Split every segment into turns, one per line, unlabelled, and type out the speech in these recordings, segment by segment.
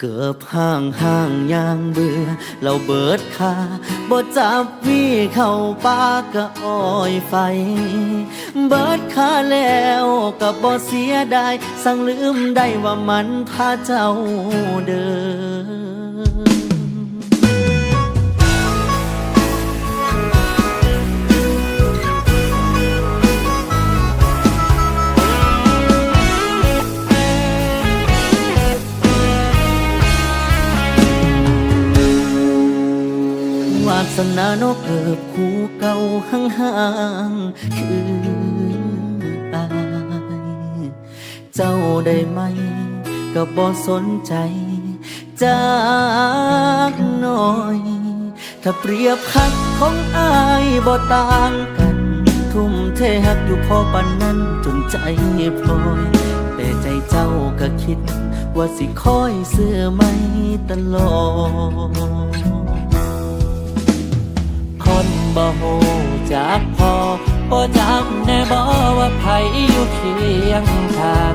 เกือบห่างห่างยางเบื่อ เราเบิดคาบ่จับวีเข้าป่ากะอ้อยไฟ เบิดคาแล้วก็บ่เสียดายสั่งลืมได้ว่ามันพาเจ้าเดิน สนานกเกิบคู่เก่าห่างห่างๆคืออาย เจ้าได้ไหม ก็บ่สนใจจากหน่อย ถ้าเปรียบคักของอายบ่ต่างกัน ทุ่มเทหักอยู่พอปานนั้นจนใจพลอย แต่ใจเจ้าก็คิด ว่าสิคอยเสื้อไม่ตลอด
บ่ฮู้จักพอบ่จำแน่บ่ว่าไผอยู่เคียงทาง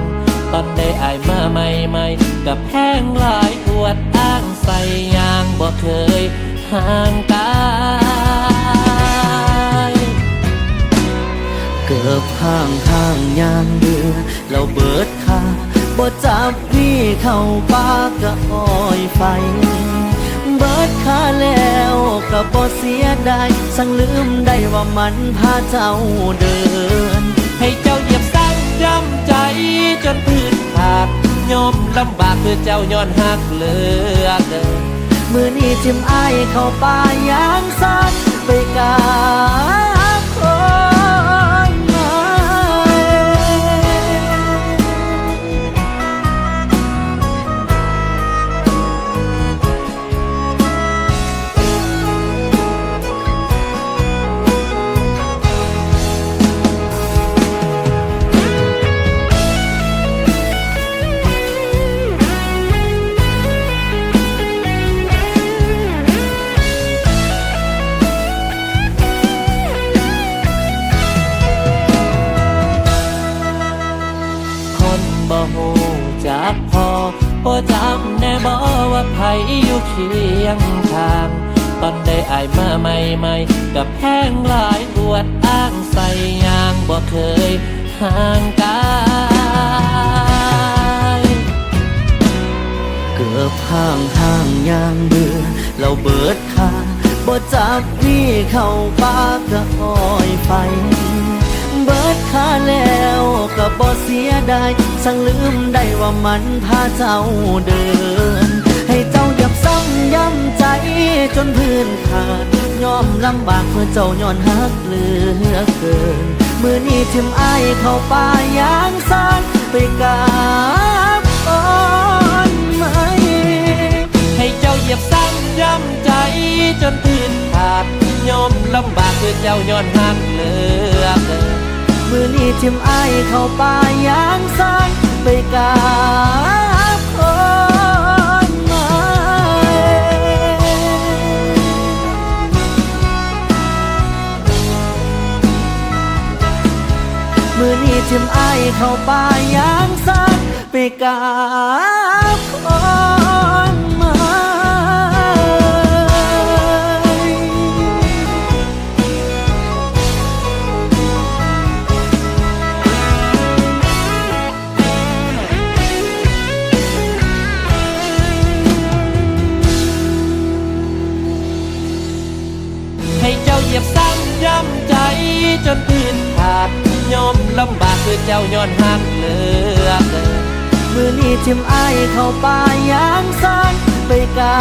ตอนได้อายมาใหม่ๆกับแพงหลายปวดอ้างใส่ยางบ่เคยห่างกาย
เกือบห่างห่างยางเดือเราเบิดคาบ่จับพี่เข้าป่ากะอ้อยไฟ เบิดคาแล้วก็บ่เสียดายสั่งลืมได้ว่ามันพาเจ้าเดิน
ให้เจ้าเหยียบซ้ำย้ำใจจนพื้นขาดยอมลำบากเพื่อเจ้าย้อนหักเลือเกิน
มือนี้ทิมอายเข้าป่ายางสันไปกา
บ่ฮู้จักพอบ่จำแน่บ่ว่าไผอยู่เคียงทางตอนได้อายมาใหม่ๆกับแพงหลายปวดอ้างใส่ยางบ่เคยห่างกาย
เกือบห่างห่างยางเบื่อเราเบิดคาบ่จับพี่เข้าปากะอ้ สียดายสั่งลืมได้ว่ามันพาเจ้าเดิน ให้เจ้าหยับซ้ำย้ำใจจนพื้นขาดยอมลำบากเพื่อเจ้าย้อนหักเหลือเกิน มือนี้ทิมอายเข้าป่ายางสานไปกับอ้อนไหม
ให้เจ้าเหยียบซ้ำย้ำใจจนพื้นขาดยอมลำบากเพื่อเจ้าย้อนหักเหลือเกิน
มือนี้ทิมอายเข้าป่ายางสานไปกับคนใหม่มือนี้ทิมอายเข้าป่ายางสานไปกับคน
ย้ำใจจนผิดขาดยอมลำบากคือเจ้าย้อนหักเลือก
มือนี้ทิมไอเข้าป่ายางสั้นไปกา